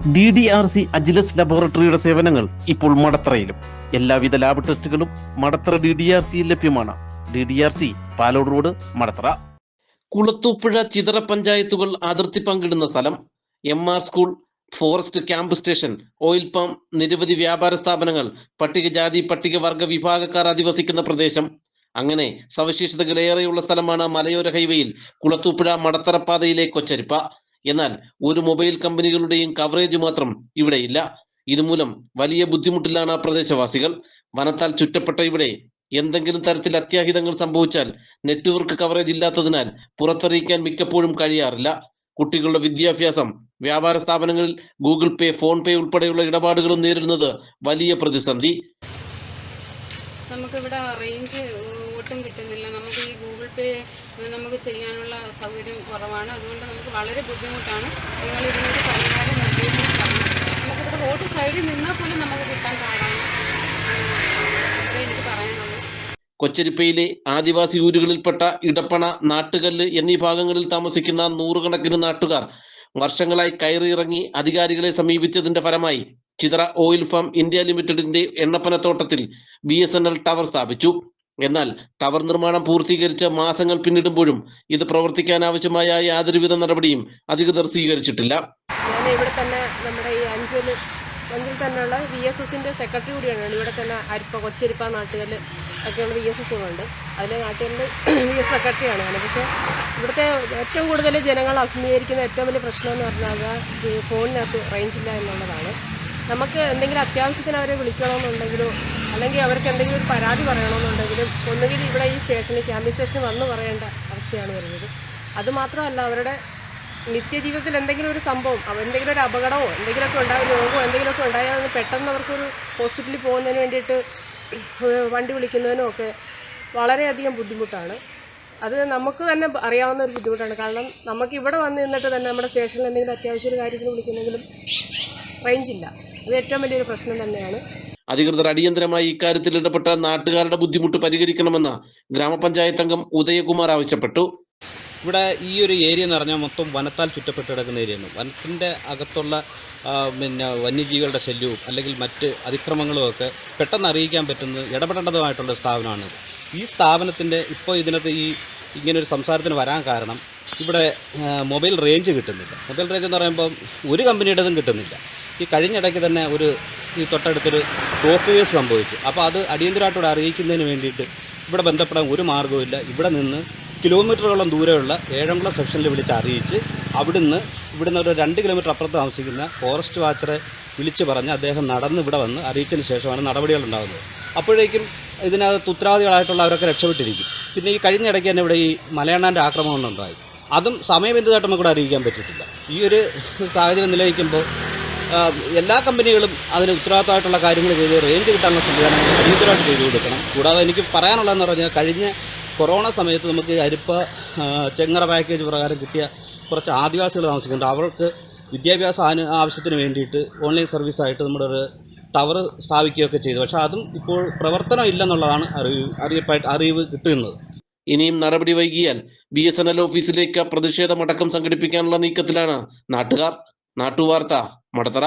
D D R C Agilus ലബോറട്ടറിയുടെ സേവനങ്ങൾ ഇപ്പോൾ മടത്തറയിലും. എല്ലാവിധ ലാബ് ടെസ്റ്റുകളും മടത്തറ ഡി ഡി ആർ സിയിൽ ലഭ്യമാണ്. D D R C Palode road Madathara. Kulathupuzha Chithara പഞ്ചായത്തുകൾ അതിർത്തി പങ്കിടുന്ന സ്ഥലം M R school forest camp station oil pump നിരവധി വ്യാപാര സ്ഥാപനങ്ങൾ പട്ടികജാതി പട്ടികവർഗ വിഭാഗക്കാർ അധിവസിക്കുന്ന പ്രദേശം. അങ്ങനെ സവിശേഷതകളേറെയുള്ള സ്ഥലമാണ് മലയോര ഹൈവേയിൽ കുളത്തൂപ്പുഴ മടത്തറ പാതയിലെ കൊച്ചരിപ്പ. എന്നാൽ ഒരു മൊബൈൽ കമ്പനികളുടെയും കവറേജ് മാത്രം ഇവിടെയില്ല ഇതുമൂലം വലിയ ബുദ്ധിമുട്ടിലാണ് ആ പ്രദേശവാസികൾ. വനത്താൽ ചുറ്റപ്പെട്ട ഇവിടെ എന്തെങ്കിലും തരത്തിൽ അത്യാഹിതങ്ങൾ സംഭവിച്ചാൽ നെറ്റ്വർക്ക് കവറേജ് ഇല്ലാത്തതിനാൽ പുറത്തറിയിക്കാൻ മിക്കപ്പോഴും കഴിയാറില്ല. കുട്ടികളുടെ വിദ്യാഭ്യാസം വ്യാപാര സ്ഥാപനങ്ങളിൽ ഗൂഗിൾ പേ ഫോൺ പേ ഉൾപ്പെടെയുള്ള ഇടപാടുകളും നേരിടുന്നത് വലിയ പ്രതിസന്ധി. നമുക്കിവിടെ റേഞ്ച് ഒട്ടും കിട്ടുന്നില്ല. നമുക്ക് ഈ ഗൂഗിൾ പേ നമുക്ക് ചെയ്യാനുള്ള സൗകര്യം കുറവാണ്. അതുകൊണ്ട് നമുക്ക് വളരെ ബുദ്ധിമുട്ടാണ്. നിങ്ങൾ ഇതിനൊരു പരിഹാരം നിർദ്ദേശിച്ച് തരണം നമുക്കിവിടെ റോഡ് സൈഡിൽ നിന്നാൽ പോലും നമുക്ക് കിട്ടാൻ പാടാണ്. എനിക്ക് കൊച്ചരിപ്പയിലെ ആദിവാസി ഊരുകളിൽപ്പെട്ട ഇടപ്പണ നാട്ടുകല്ല് എന്നീ ഭാഗങ്ങളിൽ താമസിക്കുന്ന നൂറുകണക്കിന് നാട്ടുകാർ വർഷങ്ങളായി കയറിയിറങ്ങി അധികാരികളെ സമീപിച്ചതിന്റെ ഫലമായി ചിതറ ഓയിൽ ഫാം ഇന്ത്യ ലിമിറ്റഡിന്റെ എണ്ണപ്പനത്തോട്ടത്തിൽ B S N L tower സ്ഥാപിച്ചു. എന്നാൽ ടവർ നിർമ്മാണം പൂർത്തീകരിച്ച മാസങ്ങൾ പിന്നിടുമ്പോഴും ഇത് പ്രവർത്തിക്കാൻ ആവശ്യമായ യാതൊരുവിധ നടപടിയും അധികൃതർ സ്വീകരിച്ചിട്ടില്ല. ഞാൻ ഇവിടെ തന്നെ നമ്മുടെ ഈ അഞ്ചൽ അഞ്ചിൽ തന്നെയുള്ള വി എസ് എസിന്റെ സെക്രട്ടറി കൂടിയാണ്. ഇവിടെ തന്നെ അരിപ്പ കൊച്ചരിപ്പ നാട്ടുകാരിൽ ഒക്കെയുള്ള വി എസ് ഉണ്ട് അതിൽ നാട്ടുകാരിൽ വി എസ് സെക്രട്ടറിയാണ് ഞാൻ. പക്ഷേ ഇവിടുത്തെ ഏറ്റവും കൂടുതൽ ജനങ്ങൾ അഭിമുഖീകരിക്കുന്ന ഏറ്റവും വലിയ പ്രശ്നം എന്ന് പറഞ്ഞാൽ ഫോണിനകത്ത് റേഞ്ച് ഇല്ല എന്നുള്ളതാണ്. നമുക്ക് എന്തെങ്കിലും അത്യാവശ്യത്തിന് അവരെ വിളിക്കണമെന്നുണ്ടെങ്കിലും അല്ലെങ്കിൽ അവർക്ക് എന്തെങ്കിലും ഒരു പരാതി പറയണമെന്നുണ്ടെങ്കിലും ഒന്നുകിൽ ഇവിടെ ഈ സ്റ്റേഷനിൽ ക്യാമ്പ് സ്റ്റേഷനിൽ വന്ന് പറയേണ്ട അവസ്ഥയാണ് വരുന്നത്. അതുമാത്രമല്ല അവരുടെ നിത്യജീവിതത്തിൽ എന്തെങ്കിലും ഒരു സംഭവം എന്തെങ്കിലും ഒരു അപകടമോ എന്തെങ്കിലുമൊക്കെ ഉണ്ടായ രോഗമോ എന്തെങ്കിലുമൊക്കെ ഉണ്ടായാൽ പെട്ടെന്ന് അവർക്കൊരു ഹോസ്പിറ്റലിൽ പോകുന്നതിന് വേണ്ടിയിട്ട് വണ്ടി വിളിക്കുന്നതിനും ഒക്കെ വളരെയധികം ബുദ്ധിമുട്ടാണ്. അത് നമുക്ക് തന്നെ അറിയാവുന്ന ഒരു ബുദ്ധിമുട്ടാണ്. കാരണം നമുക്ക് ഇവിടെ വന്ന് നിന്നിട്ട് തന്നെ നമ്മുടെ സ്റ്റേഷനിൽ എന്തെങ്കിലും അത്യാവശ്യ ഒരു കാര്യത്തിന് വിളിക്കുന്നെങ്കിലും റേഞ്ച് ഇല്ല അത് ഏറ്റവും വലിയൊരു പ്രശ്നം തന്നെയാണ്. അധികൃതർ അടിയന്തരമായി ഇക്കാര്യത്തിൽ ഇടപെട്ട നാട്ടുകാരുടെ ബുദ്ധിമുട്ട് പരിഹരിക്കണമെന്ന് ഗ്രാമപഞ്ചായത്ത് അംഗം ഉദയകുമാർ ആവശ്യപ്പെട്ടു. ഇവിടെ ഈ ഒരു ഏരിയ എന്ന് പറഞ്ഞാൽ മൊത്തം വനത്താൽ ചുറ്റപ്പെട്ട് കിടക്കുന്ന ഏരിയയാണ് വനത്തിന്റെ അകത്തുള്ള പിന്നെ വന്യജീവികളുടെ ശല്യവും അല്ലെങ്കിൽ മറ്റ് അതിക്രമങ്ങളും ഒക്കെ പെട്ടെന്ന് അറിയിക്കാൻ പറ്റുന്ന ഇടപെടേണ്ടതുമായിട്ടുള്ള സ്ഥാപനമാണ് ഈ സ്ഥാപനത്തിന്റെ ഇപ്പോൾ ഇതിനകത്ത് ഈ ഇങ്ങനൊരു സംസാരത്തിന് വരാൻ കാരണം ഇവിടെ മൊബൈൽ റേഞ്ച് കിട്ടുന്നില്ല. മൊബൈൽ റേഞ്ച് എന്ന് പറയുമ്പോൾ ഒരു കമ്പനിയുടേതും കിട്ടുന്നില്ല. ഈ കഴിഞ്ഞിടയ്ക്ക് തന്നെ ഒരു ഈ തൊട്ടടുത്തൊരു തോക്ക് കേസ് സംഭവിച്ചു. അപ്പോൾ അത് അടിയന്തരമായിട്ട് ഇവിടെ അറിയിക്കുന്നതിന് വേണ്ടിയിട്ട് ഇവിടെ ബന്ധപ്പെടാൻ ഒരു മാർഗവുമില്ല ഇവിടെ നിന്ന് കിലോമീറ്ററോളം ദൂരെയുള്ള ഏഴംകുളം സെക്ഷനിൽ വിളിച്ച് അറിയിച്ച് അവിടുന്ന് ഇവിടുന്ന് ഒരു രണ്ട് കിലോമീറ്റർ അപ്പുറത്ത് താമസിക്കുന്ന ഫോറസ്റ്റ് വാച്ചറെ വിളിച്ച് പറഞ്ഞ് അദ്ദേഹം നടന്ന് ഇവിടെ വന്ന് അറിയിച്ചതിന് ശേഷമാണ് നടപടികൾ ഉണ്ടാകുന്നത്. അപ്പോഴേക്കും ഇതിനകത്ത് ഉത്തരവാദികളായിട്ടുള്ളവരൊക്കെ രക്ഷപ്പെട്ടിരിക്കും. പിന്നെ ഈ കഴിഞ്ഞ ഇടയ്ക്ക് തന്നെ ഇവിടെ ഈ മലയണ്ണാന്റെ ആക്രമണം ഉണ്ടായി അതും സമയബന്ധിതമായിട്ട് നമുക്കിവിടെ അറിയിക്കാൻ പറ്റിയിട്ടില്ല ഈ ഒരു സാഹചര്യം നിലനിൽക്കുമ്പോൾ എല്ലാ കമ്പനികളും അതിന് ഉത്തരവാദിത്തമായിട്ടുള്ള കാര്യങ്ങൾ ചെയ്ത് റേഞ്ച് കിട്ടാനുള്ള സംവിധാനങ്ങൾ അടിയന്തരമായിട്ട് ചെയ്തു കൊടുക്കണം. കൂടാതെ എനിക്ക് പറയാനുള്ളതെന്ന് പറഞ്ഞാൽ കഴിഞ്ഞ കൊറോണ സമയത്ത് നമുക്ക് അരിപ്പ ചെങ്ങറ പാക്കേജ് പ്രകാരം കിട്ടിയ കുറച്ച് ആദിവാസികൾ താമസിക്കുന്നുണ്ട്. അവർക്ക് വിദ്യാഭ്യാസ ആവശ്യത്തിന് വേണ്ടിയിട്ട് ഓൺലൈൻ സർവീസായിട്ട് നമ്മുടെ ഒരു ടവർ സ്ഥാപിക്കുകയൊക്കെ ചെയ്തു. പക്ഷേ അതും ഇപ്പോൾ പ്രവർത്തനം ഇല്ലെന്നുള്ളതാണ് അറിവ് അറിയപ്പായിട്ട് അറിവ് കിട്ടുന്നത്. ഇനിയും നടപടി വൈകിയാൽ ബി എസ് എൻ എൽ ഓഫീസിലേക്ക് പ്രതിഷേധമടക്കം സംഘടിപ്പിക്കാനുള്ള നീക്കത്തിലാണ് നാട്ടുകാർ. നാട്ടുവാർത്ത മടത്തറ